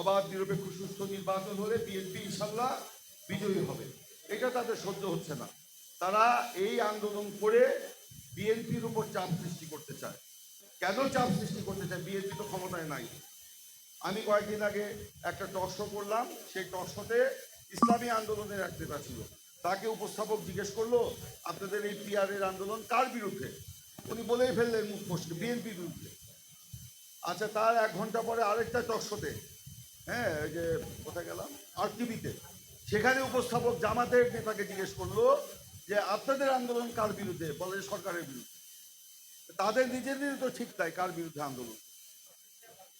অবাধ, নিরপেক্ষ সুস্থ নির্বাচন হলে বিএনপি ইনশাল্লাহ বিজয়ী হবে। এটা তাদের সহ্য হচ্ছে না। তারা এই আন্দোলন করে বিএনপির উপর চাপ সৃষ্টি করতে চায়। কেন চাপ সৃষ্টি করতে চায়? বিএনপি তো ক্ষমতায় নাই। আমি কয়েকদিন আগে একটা টক করলাম সেই টক শোতে ইসলামী আন্দোলনের এক নেতা ছিল। তাকে উপস্থাপক জিজ্ঞেস করল, আপনাদের এই পিআরের আন্দোলন কার বিরুদ্ধে? উনি বলেই ফেললেন মুখ বিএনপির বিরুদ্ধে। আচ্ছা তার এক ঘণ্টা পরে আরেকটা টক শোতে হ্যাঁ যে কোথায় গেলাম? আর টিভিতে সেখানে উপস্থাপক জামাতের নেতাকে জিজ্ঞেস করল যে, আপনাদের আন্দোলন কার বিরুদ্ধে? বলে সরকারের বিরুদ্ধে। তাদের নিজেদের তো ঠিক তাই, কার বিরুদ্ধে আন্দোলন?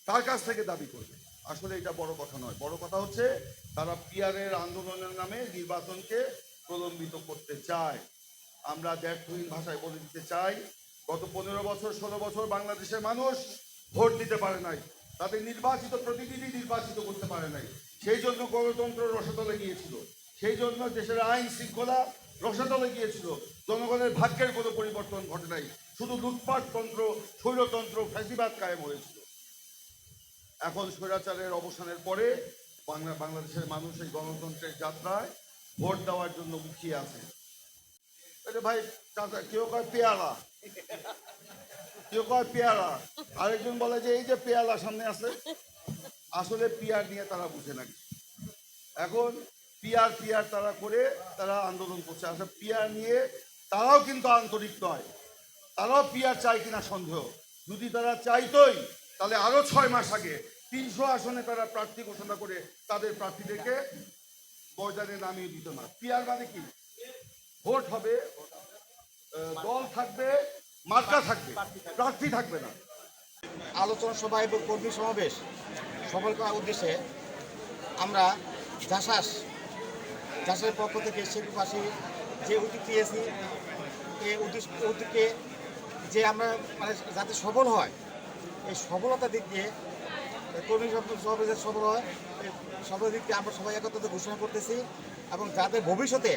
তার কাছ থেকে দাবি করবে। আসলে এটা বড় কথা নয়। বড় কথা হচ্ছে, তারা পিয়ারের আন্দোলনের নামে নির্বাচনকে প্রলম্বিত করতে চায়। আমরা ব্যর্থহীন ভাষায় বলে দিতে চাই, গত পনেরো বছর, ষোলো বছর বাংলাদেশের মানুষ ভোট দিতে পারে নাই। তাদের নির্বাচিত প্রতিনিধি নির্বাচিত করতে পারে নাই। সেই জন্য গণতন্ত্র রসতলে গিয়েছিল। সেই জন্য দেশের আইন শৃঙ্খলা রসতলে গিয়েছিল। জনগণের ভাগ্যের কোনো পরিবর্তন ঘটে নাই। শুধু লুটপাটতন্ত্র, স্বৈরতন্ত্র, ফ্যাসিবাদ কায়েম হয়েছিল। এখন স্বৈরাচারের অবসানের পরে বাংলা, বাংলাদেশের মানুষ এই গণতন্ত্রের যাত্রায় ভোট দেওয়ার জন্য মুখিয়ে আছে। আরে ভাই কেউ কয় পেয়ালা? কেউ কয় পেয়ালা? আরেকজন বলে যে, এই যে পেয়ালা সামনে আছে। আসলে পিয়ার নিয়ে তারা বুঝে না। এখন পিয়ার পিয়ার তারা করে তারা আন্দোলন করছে। আসলে পিয়ার নিয়ে তারাও কিন্তু আন্তরিক নয়। তারাও পিয়ার চায় কিনা সন্দেহ। যদি তারা চাইতোই, তাহলে আরও ছয় মাস আগে তিনশো আসনে তারা প্রার্থী ঘোষণা করে তাদের প্রার্থীদেরকে ময়দানে নামিয়ে দিত না পিয়ার মানে কি? ভোট হবে দল থাকবে মার্কা থাকবে, প্রার্থী থাকবে না। আলোচনা সভা এবং কর্মী সমাবেশ সফল করার উদ্দেশ্যে আমরা জাসাস জাসাসের পক্ষ থেকে শেখবাসী যে উদ্যোগ দিয়েছি এই উদ্দেশ্য উদ্যোগকে যে আমরা মানে যাতে সফল হয়, এই সফলতার দিক দিয়ে কর্মী সমাবেশের সফল হয় সফল দিক দিয়ে আমরা সবাই একত্রিত ঘোষণা করতেছি এবং যাতে ভবিষ্যতে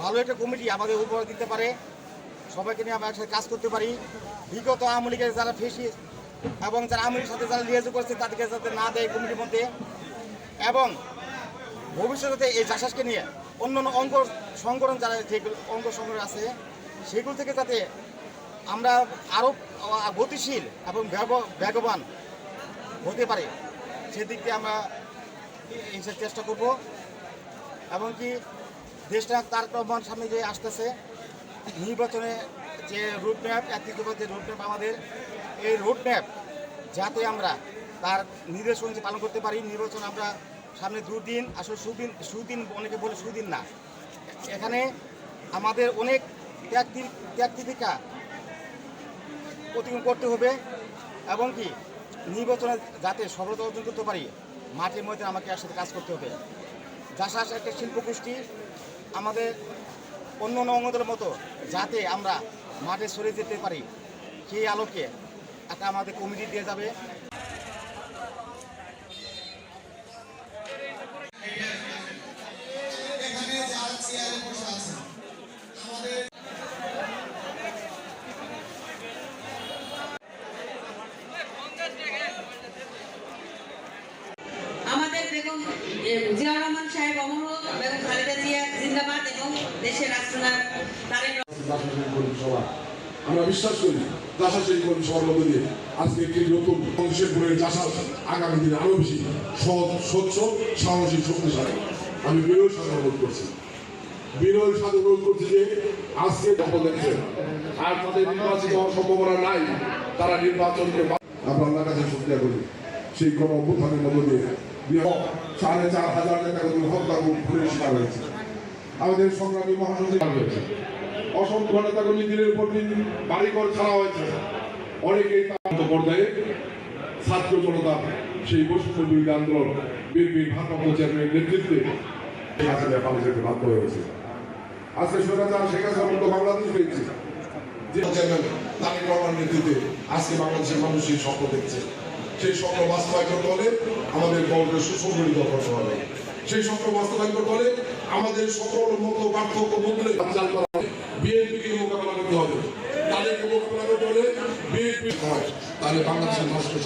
ভালো একটা কমিটি আমাদের উপহার দিতে পারে সবাইকে নিয়ে আমরা একসাথে কাজ করতে পারি। বিগত আওয়ামী লীগের যারা ফেসি এবং যারা আওয়ামী সাথে যারা লিয়াজু করছে, তাদেরকে যাতে না দেয় কমিটির মধ্যে। এবং ভবিষ্যতে এই চাষাসকে নিয়ে অন্য অন্য অঙ্গ সংগঠন যারা যেগুলো অঙ্গ সংগঠন আছে, সেগুলো থেকে যাতে আমরা আরও গতিশীল এবং বেগ- বেগবান হতে পারে, সেদিক দিয়ে আমরা চেষ্টা করব। এবং কি দেশটা তার রহমান সামনে যে আসতেছে নির্বাচনে যে রোডম্যাপ একত্রিত যে রোডম্যাপ আমাদের, এই রোডম্যাপ যাতে আমরা তার নির্দেশন যে পালন করতে পারি, নির্বাচন আমরা সামনে দুদিন, আসলে সুদিন সুদিন অনেকে বলে সুদিন না। এখানে আমাদের অনেক ত্যাগ তি- ত্যাগ তিতিকা অতিক্রম করতে হবে এবং কি, নির্বাচনে যাতে সফলতা অর্জন করতে পারি, মাঠের মধ্যে আমাকে একসাথে কাজ করতে হবে। জাসাস একটা শিল্প গোষ্ঠী আমাদের অন্য অঙ্গদের মতো যাতে আমরা মাঠে সরে যেতে পারি সেই আলোকে একটা আমাদের কমিটি দিয়ে যাবে। আমাদের বেগম জিয়াউর রহমান সাহেব, অমর বেগম খালেদা জিয়া, জিন্দাবাদ এবং দেশের রাষ্ট্রনায়ক আমরা বিশ্বাস করি কর্মী সভার মধ্যে দিয়ে আজকে একটি নতুন গুণের চাষাস আগামী দিনে আরও বেশি সৎ স্বচ্ছ, সাহসী, শক্তিশালী। আমি সাথে অনুরোধ করছি। সাথে অনুরোধ করছি যে আজকে দখল দেখছে আর তাদের নির্বাচিত হওয়ার সম্ভাবনা নাই। তারা নির্বাচনকে আমরা আল্লাহর কাছে শুক্রিয়া করি, সেই গণ অভ্যুত্থানের মধ্য দিয়ে আমাদের সংগ্রামী অসংখ্য নেতাকর্মী হয়েছে। অনেকেই পর্যায়ে ছাত্র সেই বৈষম্য আন্দোলন বিএনপির ভারপ্রাপ্ত চেয়ারম্যানের নেতৃত্বে বাধ্য হয়েছে। আজকে স্বৈরাচার শেখ হাসিনার মতো বাংলাদেশ পেয়েছে যে আজকে বাংলাদেশের মানুষ সেই স্বপ্ন দেখছে। সেই স্বপ্ন বাস্তবায়ন করলে আমাদের দলকে সুসংগঠিত করতে হবে। সেই স্বপ্ন বাস্তবায়ন করলে আমাদের সকল মত পার্থক্য বদলে বিএনপিকে মোকাবেলা করতে হবে। তাদেরকে মোকাবেলা করতে হলে বিএনপি হয়। তাহলে বাংলাদেশের মানুষকে